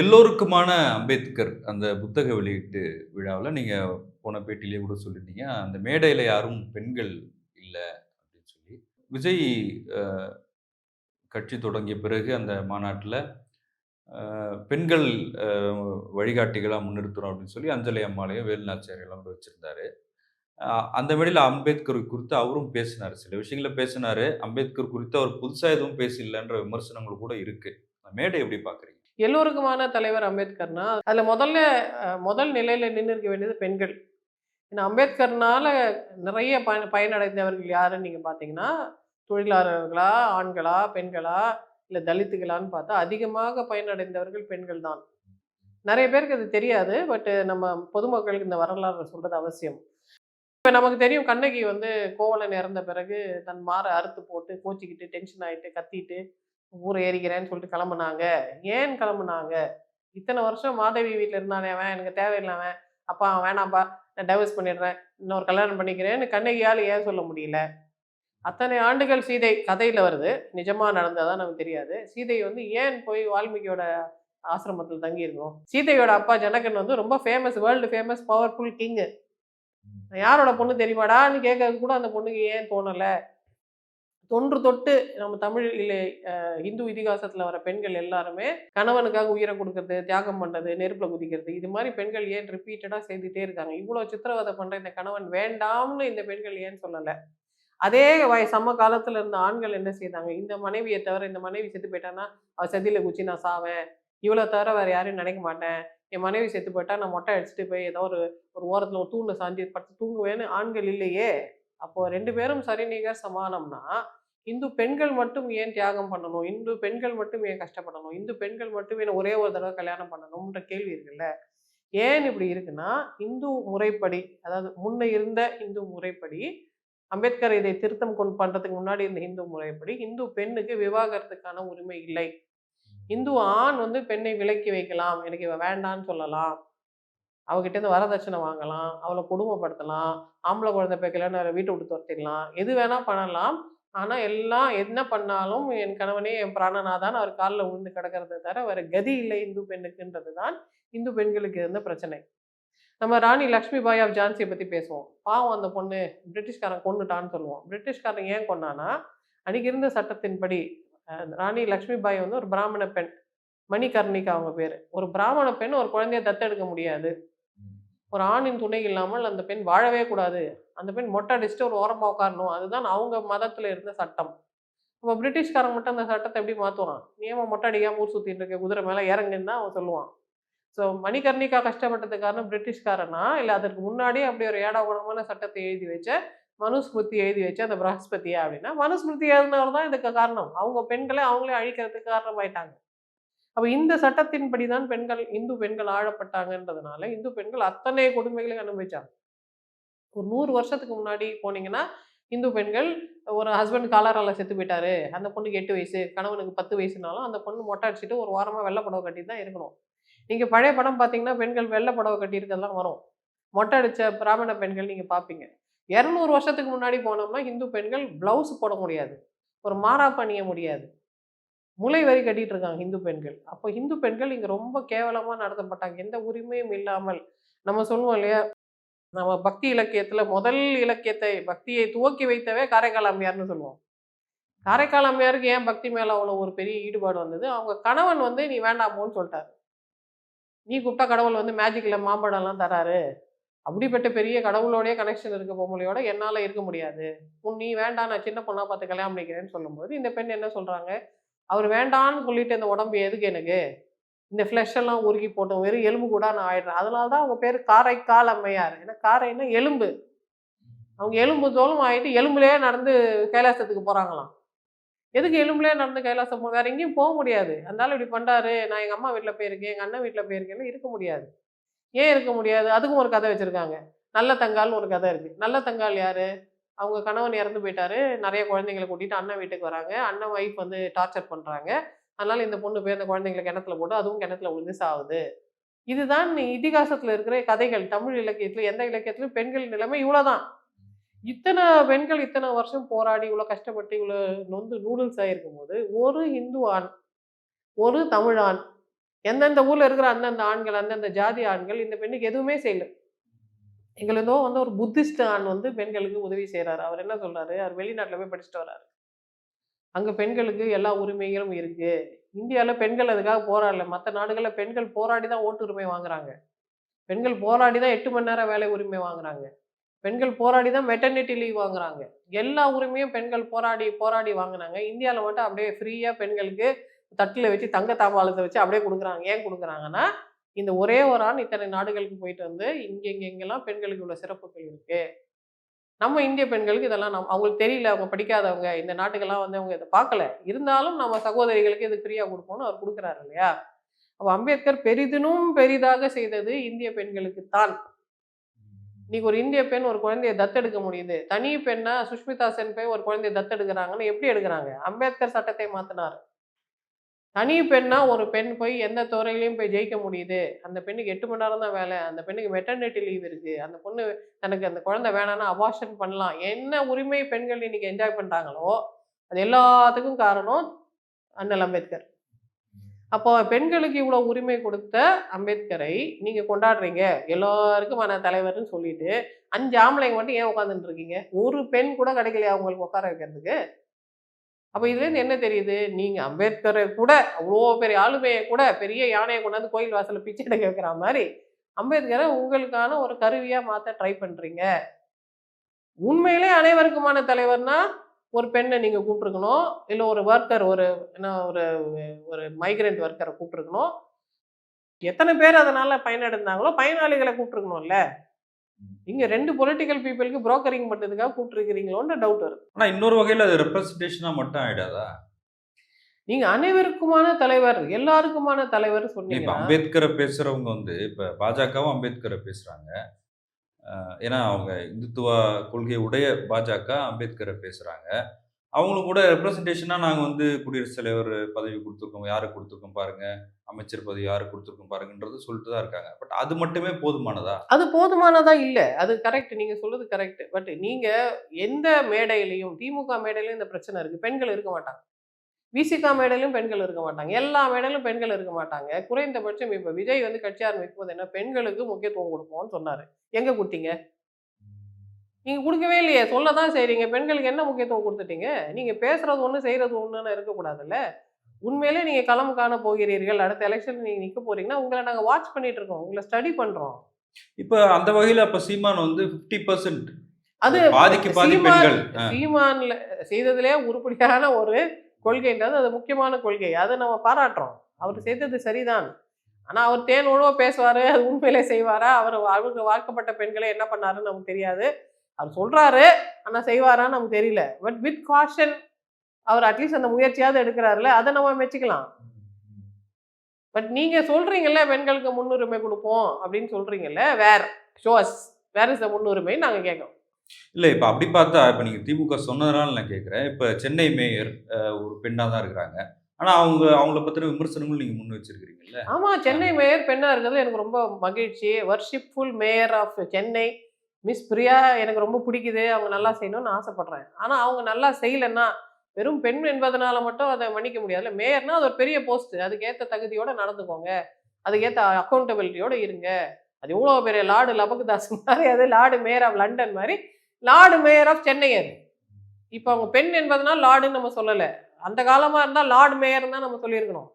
எல்லோருக்குமான அம்பேத்கர் அந்த புத்தக வெளியீட்டு விழாவில் நீங்கள் போன பேட்டிலேயே கூட சொல்லியிருந்தீங்க. அந்த மேடையில் யாரும் பெண்கள் இல்லை அப்படின்னு சொல்லி. விஜய் கட்சி தொடங்கிய பிறகு அந்த மாநாட்டில் பெண்கள் வழிகாட்டிகளாக முன்னிறுத்துறோம் அப்படின்னு சொல்லி அஞ்சலி அம்மாலையும் கூட வச்சுருந்தாரு. அந்த மேடையில் அம்பேத்கர் குறித்து அவரும் பேசினார். சில விஷயங்களை பேசினார். அம்பேத்கர் குறித்து அவர் புதுசாக எதுவும் பேசலன்ற விமர்சனங்கள் கூட இருக்குது அந்த மேடை எப்படி பார்க்குறீங்க எல்லோருக்குமான தலைவர் அம்பேத்கர்னா அதில் முதல்ல முதல் நிலையில் நின்று இருக்க வேண்டியது பெண்கள். ஏன்னா அம்பேத்கர்னால நிறைய பயன் பயனடைந்தவர்கள் யாருன்னு நீங்கள் பார்த்தீங்கன்னா தொழிலாளர்களா ஆண்களா பெண்களா இல்லை தலித்துகளான்னு பார்த்தா அதிகமாக பயனடைந்தவர்கள் பெண்கள் தான். நிறைய பேருக்கு அது தெரியாது பட்டு நம்ம பொதுமக்களுக்கு இந்த வரலாறு சொல்கிறது அவசியம். இப்போ நமக்கு தெரியும் கண்ணகி வந்து கோவலன் இறந்த பிறகு தன் மாரை அறுத்து போட்டு கோச்சிக்கிட்டு டென்ஷன் ஆகிட்டு கத்திட்டு ஊரை ஏறிக்கிறேன்னு சொல்லிட்டு கிளம்புனாங்க. ஏன் கிளம்புனாங்க? இத்தனை வருஷம் மாதவி வீட்டில் இருந்தானே அவன் எனக்கு தேவையில்லாமன் அப்பா அவன் வேணாம்ப்பா நான் டைவர்ஸ் பண்ணிடுறேன். இன்னொரு கல்யாணம் பண்ணிக்கிறேன்னு கண்ணகியால் ஏன் சொல்ல முடியல? அத்தனை ஆண்டுகள் சீதை கதையில் வருது. நிஜமாக நடந்ததா நமக்கு தெரியாது. சீதை வந்து ஏன் போய் வால்மீகியோட ஆசிரமத்தில் தங்கியிருக்கணும் சீதையோட அப்பா ஜனகன் வந்து ரொம்ப famous world famous powerful king யாரோட பொண்ணு தெரியுமாடான்னு கேட்கறது கூட அந்த பொண்ணுக்கு ஏன் தோணலை? தொன்று தொட்டு நம்ம தமிழ் இல்லை இந்து இதிகாசத்தில் வர பெண்கள் எல்லாருமே கணவனுக்காக உயிரை கொடுக்கறது தியாகம் பண்ணுறது நெருப்பில் குதிக்கிறது இது மாதிரி பெண்கள் ஏன் ரிப்பீட்டடாக செய்துட்டே இருக்காங்க? இவ்வளோ சித்திரவதை பண்ணுற இந்த கணவன் வேண்டாம்னு இந்த பெண்கள் ஏன் சொல்லலை? அதே வய சம காலத்தில் இருந்த ஆண்கள் என்ன செய்தாங்க? இந்த மனைவியை தவிர இந்த மனைவி செத்து போயிட்டான்னா அவள் செதியில் குச்சி நான் சாவேன். இவ்வளோ தவிர வேறு யாரையும் நினைக்க மாட்டேன். என் மனைவி செத்து போயிட்டா நான் மொட்டை அடிச்சுட்டு போய் ஏதோ ஒரு ஒரு ஓரத்தில் ஒரு தூண்ல சாஞ்சி படுத்து தூங்குவேன்னு ஆண்கள் இல்லையே. அப்போ ரெண்டு பேரும் சரிநிகர் சமானம்னா இந்து பெண்கள் மட்டும் ஏன் தியாகம் பண்ணணும்? இந்து பெண்கள் மட்டும் ஏன் கஷ்டப்படணும்? இந்து பெண்கள் மட்டும் ஏன் ஒரே ஒரு தடவை கல்யாணம் பண்ணணும்ன்ற கேள்வி இருக்குல்ல? ஏன் இப்படி இருக்குன்னா இந்து முறைப்படி அதாவது முன்ன இருந்த இந்து முறைப்படி அம்பேத்கர் இதை திருத்தம் கொண்டு பண்ணுறதுக்கு முன்னாடி இருந்த இந்து முறைப்படி இந்து பெண்ணுக்கு விவாகரத்துக்கான உரிமை இல்லை. இந்து ஆண் வந்து பெண்ணை விலக்கி வைக்கலாம். எனக்கு இவ வேண்டான்னு சொல்லலாம். அவகிட்டேருந்து வரதட்சணை வாங்கலாம் அவளை கொடுமைப்படுத்தலாம் ஆம்பளை குழந்தை பேக்கலன்னு வீட்டை விட்டு துரத்திடலாம். எது வேணால் பண்ணலாம். ஆனால் எல்லாம் என்ன பண்ணாலும் என் கணவனே என் பிராணனாதான் அவர் காலில் விழுந்து கிடக்கிறத தவிர வேற கதி இல்லை இந்து பெண்ணுக்குன்றது தான் இந்து பெண்களுக்கு இருந்த பிரச்சனை. நம்ம ராணி லக்ஷ்மி பாய் ஆஃப் ஜான்சியை பற்றி பேசுவோம். பாவம் அந்த பொண்ணு பிரிட்டிஷ்காரன் கொண்டுட்டான்னு சொல்லுவோம். பிரிட்டிஷ்காரன் ஏன் கொண்டானா அன்னைக்கு இருந்த சட்டத்தின்படி ராணி லக்ஷ்மி பாய் வந்து ஒரு பிராமண பெண். மணிகர்ணிகா அவங்க பேர். ஒரு பிராமண பெண் ஒரு குழந்தைய தத்தெடுக்க முடியாது. ஒரு ஆணின் துணை இல்லாமல் அந்த பெண் வாழவே கூடாது. அந்த பெண் மொட்டை அடிச்சுட்டு ஒரு ஓரமாக உட்காரணும். அதுதான் அவங்க மதத்தில் இருந்த சட்டம். இப்போ பிரிட்டிஷ்காரன் மட்டும் அந்த சட்டத்தை எப்படி மாற்றுவான் நியமம் மொட்டை அடிக்காமல் ஊர் சுற்றிட்டு இருக்க குதிரை மேலே இறங்குன்னு தான் அவன் சொல்லுவான். ஸோ மணிகர்ணிகா கஷ்டப்பட்டது காரணம் பிரிட்டிஷ்காரனா? இல்லை அதற்கு முன்னாடியே அப்படி ஒரு ஏடா குணமான சட்டத்தை எழுதி வச்ச மனுஸ்மிருதி எழுதி வச்ச அந்த பிரகஸ்பதியா அப்படின்னா மனுஸ்மிருதி எழுதினவர் தான் இதுக்கு காரணம். அவங்க பெண்களை அவங்களே அழிக்கிறதுக்கு காரணமாயிட்டாங்க. அப்ப இந்த சட்டத்தின்படி தான் பெண்கள் இந்து பெண்கள் ஆழப்பட்டாங்கன்றதுனால இந்து பெண்கள் அத்தனை கொடுமைகளையும் அனுபவிச்சாங்க. ஒரு நூறு வருஷத்துக்கு முன்னாடி போனீங்கன்னா இந்து பெண்கள் ஒரு ஹஸ்பண்ட் காலரால செத்து போயிட்டாரு. அந்த பொண்ணுக்கு எட்டு வயசு கணவனுக்கு பத்து வயசுனாலும் அந்த பொண்ணு மொட்டை அடிச்சுட்டு ஒரு வாரமா வெள்ளை புடவை கட்டி தான் இருக்கணும். நீங்க பழைய படம் பார்த்தீங்கன்னா பெண்கள் வெள்ளை புடவை கட்டி வரும். மொட்டை அடிச்ச பிராமண பெண்கள் நீங்க பார்ப்பீங்க இரநூறு வருஷத்துக்கு முன்னாடி போனோம்னா இந்து பெண்கள் பிளவுஸ் போட முடியாது. ஒரு மாறா அணிய முடியாது. முளை வரி கட்டிட்டு இருக்காங்க இந்து பெண்கள். அப்போ இந்து பெண்கள் இங்க ரொம்ப கேவலமா நடத்தப்பட்டாங்க. எந்த உரிமையும் இல்லாமல் நம்ம சொல்லுவோம் இல்லையா? நம்ம பக்தி இலக்கியத்துல முதல் இலக்கியத்தை பக்தியை துவக்கி வைத்தவே காரைக்கால் அம்மையார்னு சொல்லுவோம். காரைக்கால் அம்மையாருக்கு ஏன் பக்தி மேல அவ்வளோ ஒரு பெரிய ஈடுபாடு வந்தது? அவங்க கணவன் வந்து நீ வேண்டாமோன்னு சொல்லிட்டாரு. நீ கூப்பிட்டா கடவுள் வந்து மேஜிக்ல மாம்பழம்லாம் தராரு. அப்படிப்பட்ட பெரிய கடவுளோடைய கனெக்ஷன் இருக்க பொம்பளையோட என்னால இருக்க முடியாது. உன் நீ வேண்டாம் நான் சின்ன பொண்ணா பார்த்து கல்யாணம் பண்ணிக்கிறேன்னு சொல்லும்போது இந்த பெண் என்ன சொல்றாங்க? அவர் வேண்டான்னு சொல்லிட்டு இந்த உடம்பு எதுக்கு எனக்கு? இந்த ஃப்ளஷ் எல்லாம் உருகி போட்டோம். வெறும் எலும்பு கூட நான் ஆயிடுறேன். அதனால தான் அவங்க பேர் காரைக்கால் அம்மையார். ஏன்னா காரைன்னா எலும்பு. அவங்க எலும்பு தோலும் ஆகிட்டு எலும்புலேயே நடந்து கைலாசத்துக்கு போகிறாங்களாம் எதுக்கு எலும்புலேயே நடந்து கைலாசம் போ வேறு எங்கேயும் போக முடியாது. அதனால இப்படி பண்ணுறாரு நான் எங்கள் அம்மா வீட்டில் போயிருக்கேன் எங்கள் அண்ணன் வீட்டில் போயிருக்கேன்னு இருக்க முடியாது. ஏன் இருக்க முடியாது? அதுக்கும் ஒரு கதை வச்சுருக்காங்க. நல்ல தங்கால்னு ஒரு கதை இருக்குது நல்ல தங்கால் யார்? அவங்க கணவன் இறந்து போயிட்டாரு. நிறைய குழந்தைங்களை கூட்டிட்டு அண்ணன் வீட்டுக்கு வராங்க. அண்ணன் ஒய்ஃப் வந்து டார்ச்சர் பண்றாங்க. அதனால இந்த பொண்ணு போய் அந்த குழந்தைங்களை கிணத்துல போட்டு அதுவும் கிணத்துல விழுந்து சாவுது. இதுதான் இதிகாசத்துல இருக்கிற கதைகள். தமிழ் இலக்கியத்துல எந்த இலக்கியத்திலும் பெண்கள் நிலைமை இவ்வளவுதான். இத்தனை பெண்கள் இத்தனை வருஷம் போராடி இவ்வளவு கஷ்டப்பட்டு இவ்வளவு நொந்து நூடுல்ஸ் ஆயிருக்கும் போது ஒரு இந்து ஆண் ஒரு தமிழ் ஆண் எந்தெந்த ஊர்ல இருக்கிற அந்தந்த ஆண்கள் அந்தந்த ஜாதி ஆண்கள் இந்த பெண்ணுக்கு எதுவுமே செய்யல. எங்களுதோ வந்து ஒரு புத்திஸ்ட் ஆண் வந்து பெண்களுக்கு உதவி செய்கிறாரு அவர் என்ன சொல்கிறாரு அவர் வெளிநாட்டில் போய் படிச்சுட்டு வர்றாரு. அங்கே பெண்களுக்கு எல்லா உரிமைகளும் இருக்குது இந்தியாவில் பெண்கள் அதுக்காக போராடல. மற்ற நாடுகளில் பெண்கள் போராடி தான் ஓட்டு உரிமை வாங்குறாங்க. பெண்கள் போராடி தான் எட்டு மணி நேரம் வேலை உரிமை வாங்குறாங்க. பெண்கள் போராடி தான் மெட்டர்னிட்டி லீவ் வாங்குறாங்க. எல்லா உரிமையும் பெண்கள் போராடி போராடி வாங்குனாங்க. இந்தியாவில் மட்டும் அப்படியே ஃப்ரீயாக பெண்களுக்கு தட்டில் வச்சு தங்க தாம்பாளத்தை வச்சு அப்படியே கொடுக்குறாங்க. ஏன் கொடுக்குறாங்கன்னா இந்த ஒரே ஒரு ஆண் இத்தனை நாடுகளுக்கு போயிட்டு வந்து இங்கே இங்கே இங்கெல்லாம் பெண்களுக்கு உள்ள சிறப்புகள் இருக்கு. நம்ம இந்திய பெண்களுக்கு இதெல்லாம் நம் அவங்களுக்கு தெரியல அவங்க படிக்காதவங்க இந்த நாட்டுக்கெல்லாம் வந்து அவங்க இதை பார்க்கல. இருந்தாலும் நம்ம சகோதரிகளுக்கு இது ஃப்ரீயாக கொடுப்போம்னு அவர் கொடுக்குறாரு இல்லையா? அப்போ அம்பேத்கர் பெரிதினும் பெரிதாக செய்தது இந்திய பெண்களுக்கு தான். இன்னைக்கு ஒரு இந்திய பெண் ஒரு குழந்தையை தத்தெடுக்க முடியுது. தனி பெண்ணா சுஷ்மிதா சென் போய் ஒரு குழந்தையை தத்தெடுக்கிறாங்கன்னு எப்படி எடுக்கிறாங்க? அம்பேத்கர் சட்டத்தை மாத்தினார். தனி பெண்ணா ஒரு பெண் போய் எந்த துறையிலையும் போய் ஜெயிக்க முடியுது. அந்த பெண்ணுக்கு எட்டு மணி நேரம் தான் வேலை. அந்த பெண்ணுக்கு மெட்டர்னிட்டி லீவ் இருக்கு. அந்த பொண்ணு தனக்கு அந்த குழந்தை வேணாம்னா அபார்ஷன் பண்ணலாம். என்ன உரிமை பெண்கள் இன்னைக்கு என்ஜாய் பண்றாங்களோ அது எல்லாத்துக்கும் காரணம் அண்ணல் அம்பேத்கர். அப்போ பெண்களுக்கு இவ்வளோ உரிமை கொடுத்த அம்பேத்கரை நீங்க கொண்டாடுறீங்க. எல்லாருக்கும் எல்லாருக்குமான தலைவர்னு சொல்லிட்டு அஞ்சு ஆம்பளைங்க மட்டும் ஏன் உட்காந்துட்டு இருக்கீங்க? ஒரு பெண் கூட கிடைக்கலையா உங்களுக்கு உட்கார வைக்கிறதுக்கு? அப்போ இதுலேருந்து என்ன தெரியுது? நீங்கள் அம்பேத்கரை கூட அவ்வளோ பெரிய ஆளுமையை கூட பெரிய யானையை கொண்டாந்து கோயில் வாசலில் பிச்சை எடுக்க வைக்கிற மாதிரி அம்பேத்கரை உங்களுக்கான ஒரு கருவியாக மாற்ற ட்ரை பண்ணுறீங்க உண்மையிலே அனைவருக்குமான தலைவர்னா ஒரு பெண்ணை நீங்கள் கூப்பிட்டுருக்கணும். இல்லை ஒரு ஒர்க்கர் ஒரு என்ன ஒரு ஒரு மைக்ரண்ட் ஒர்க்கரை கூப்பிட்டுருக்கணும். எத்தனை பேர் அதனால் பயனடைந்தாங்களோ பயனாளிகளை கூப்பிட்டுருக்கணும்ல. நீங்க ரெண்டு பொலிட்டிக்கல் பீப்புளுக்கு புரோக்கரிங் பண்ணதுக்காக கூப்பிட்டுருக்கிறீங்களோன்ற டவுட் வருது ஆனா இன்னொரு வகையில அது ரெப்ரசன்டேஷனா மட்டும் ஆயிடாதா? நீங்க அனைவருக்குமான தலைவர் எல்லாருக்குமான தலைவர் இப்ப சொன்னீங்க அம்பேத்கரை பேசுறவங்க வந்து இப்ப பாஜகவும் அம்பேத்கரை பேசுறாங்க. ஏன்னா அவங்க இந்துத்துவ கொள்கை உடைய பாஜக அம்பேத்கரை பேசுறாங்க. அவங்களும் கூட ரெப்ரசன்டேஷனா நாங்கள் வந்து குடியரசுத் தலைவர் பதவி கொடுத்துருக்கோம். யாருக்கு கொடுத்துருக்கோம் பாருங்க. அமைச்சர் பதவி யாருக்கு கொடுத்துருக்கோம் பாருங்கன்றது சொல்லிட்டு தான் இருக்காங்க. பட் அது மட்டுமே போதுமானதா? அது போதுமானதா இல்லை. அது கரெக்ட் நீங்கள் சொல்றது கரெக்ட் பட் நீங்கள் எந்த மேடையிலையும் திமுக மேடையிலையும் இந்த பிரச்சனை இருக்கு. பெண்கள் இருக்க மாட்டாங்க. விசிகா மேடையிலும் பெண்கள் இருக்க மாட்டாங்க. எல்லா மேடையிலும் பெண்கள் இருக்க மாட்டாங்க. குறைந்தபட்சம் இப்போ விஜய் வந்து கட்சி ஆரம்பிக்கும் போது என்ன பெண்களுக்கு முக்கியத்துவம் கொடுப்போம்னு சொன்னார். எங்கே கொடுத்தீங்க நீங்க கொடுக்கவே இல்லையே. சொல்லதான் செய்றீங்க. பெண்களுக்கு என்ன முக்கியத்துவம் கொடுத்துட்டீங்க? நீங்க பேசுறது ஒண்ணு செய்யறது ஒண்ணுன்னு இருக்கக்கூடாதுல்ல. உண்மையிலே நீங்க களம் காண போகிறீர்கள். அடுத்த எலெக்ஷன் நீங்க நிக்க போறீங்கன்னா உங்களை நாங்க வாட்ச் பண்ணிட்டு இருக்கோம். உங்களை ஸ்டடி பண்றோம். இப்ப அந்த வகையில அப்ப சீமான் வந்து 50% பர்சன்ட் அது பாதிக்கு பாதி பெண்கள். சீமான்ல செய்ததுலே உருப்படியான ஒரு கொள்கைன்றது அது முக்கியமான கொள்கை. அதை நம்ம பாராட்டுறோம். அவர் செய்தது சரிதான். ஆனா அவர் தேன் உழவ பேசுவாரு அது உண்மையிலே செய்வாரா? அவர் அவருக்கு வாழ்க்கப்பட்ட பெண்களை என்ன பண்ணாருன்னு நமக்கு தெரியாது. அவர் சொல்றாரு ஆனா செய்வாரான்னு நமக்கு தெரியல. பட் வித் காஷன் அவர் அட்லீஸ்ட் அந்த முயற்சியாவது எடுக்கிறாருல்ல அதை நம்ம மெச்சிக்கலாம். பட் நீங்க சொல்றீங்கல்ல பெண்களுக்கு முன்னுரிமை கொடுப்போம் அப்படின்னு சொல்றீங்கல்ல வேற ஷோஸ் வேற இஸ் முன்னுரிமை நாங்க கேட்கறோம். இல்ல இப்ப அப்படி பார்த்தா இப்ப நீங்க திமுக சொன்னதுனால நான் கேட்கிறேன். இப்ப சென்னை மேயர் ஒரு பெண்ணா தான் இருக்கிறாங்க. ஆனா அவங்க அவங்கள பத்தின விமர்சனங்கள் நீங்க முன் வச்சிருக்கீங்கல்ல ஆமா சென்னை மேயர் பெண்ணா இருக்கிறது எனக்கு ரொம்ப மகிழ்ச்சி. Worshipful mayor of Chennai. Miss Priya எனக்கு ரொம்ப பிடிக்குது அவங்க நல்லா செய்யணும்னு ஆசைப்படுறேன். ஆனால் அவங்க நல்லா செய்யலைன்னா வெறும் பெண் என்பதனால மட்டும் அதை மன்னிக்க முடியாதுல்ல மேயர்னா அது ஒரு பெரிய போஸ்ட் அதுக்கேற்ற தகுதியோட நடந்துக்கோங்க. அதுக்கேற்ற அக்கௌண்டபிலிட்டியோட இருங்க. அது எவ்வளோ பெரிய லார்டு லபகுதாஸ் மாதிரி அது லார்டு மேயர் ஆஃப் லண்டன் மாதிரி லார்டு மேயர் ஆஃப் சென்னை அது. இப்போ அவங்க பெண் என்பதுனால் லார்டுன்னு நம்ம சொல்லலை. அந்த காலமாக இருந்தால் லார்டு மேயர்னு தான் நம்ம சொல்லியிருக்கணும்.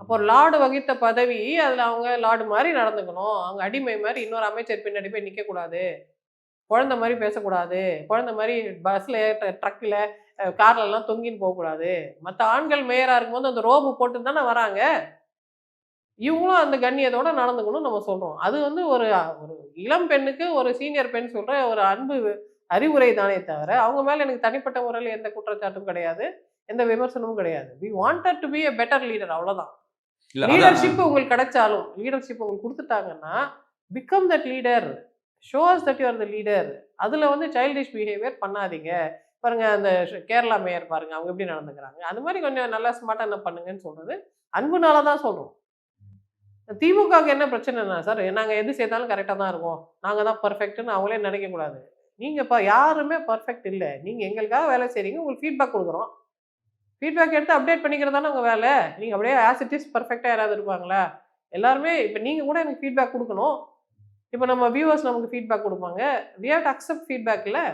அப்போ லார்டு வகித்த பதவி அதில் அவங்க லார்டு மாதிரி நடந்துக்கணும். அவங்க அடிமை மாதிரி இன்னொரு அமைச்சர் பின்னாடி போய் நிற்கக்கூடாது குழந்த மாதிரி பேசக்கூடாது. குழந்தை மாதிரி பஸ்ஸில் ட்ரக்கில் கார்லலாம் தொங்கின்னு போகக்கூடாது. மற்ற ஆண்கள் மேயராக இருக்கும்போது அந்த ரோபு போட்டு தானே வராங்க. இவங்களும் அந்த கண்ணியத்தோட நடந்துக்கணும் நம்ம சொல்கிறோம் அது வந்து ஒரு ஒரு இளம் பெண்ணுக்கு ஒரு சீனியர் பெண் சொல்கிற ஒரு அன்பு அறிவுரை தானே தவிர அவங்க மேலே எனக்கு தனிப்பட்ட முறையில் எந்த குற்றச்சாட்டும் கிடையாது. எந்த விமர்சனமும் கிடையாது. We wanted to be a better leader அவ்வளோதான் லீடர்ஷிப் உங்களுக்கு கிடைச்சாலும் லீடர்ஷிப் உங்களுக்கு கொடுத்துட்டாங்கன்னா become that leader shows that you are the leader அதில் வந்து சைல்டிஷ் பிஹேவியர் பண்ணாதீங்க. பாருங்க அந்த கேரளா மேயர் பாருங்க அவங்க எப்படி நடந்துக்கிறாங்க. அது மாதிரி கொஞ்சம் நல்லா ஸ்மார்ட்டாக என்ன பண்ணுங்கன்னு சொல்றது அன்புனால தான் சொல்றோம். திமுகவுக்கு என்ன பிரச்சனைனா சார் நாங்கள் எது செய்தாலும் கரெக்டாக தான் இருக்கோம். நாங்கள் தான் பர்ஃபெக்ட்னு அவங்களே நினைக்கக்கூடாது நீங்கள் இப்போ யாருமே பர்ஃபெக்ட் இல்லை. நீங்கள் எங்களுக்காக வேலை செய்றீங்க உங்களுக்கு ஃபீட்பேக் கொடுக்குறோம். ஃபீட்பேக் எடுத்து அப்டேட் பண்ணிக்கிறது தானே உங்கள் வேலை? நீங்கள் அப்படியே ஆஸ் இட் இஸ் பர்ஃபெக்டாக யாராவது இருப்பாங்களா? எல்லாருமே இப்போ நீங்கள் கூட எனக்கு ஃபீட்பேக் கொடுக்கணும். இப்போ நம்ம வியூவர்ஸ் நமக்கு ஃபீட்பேக் கொடுப்பாங்க. We have to accept feedback இல்லை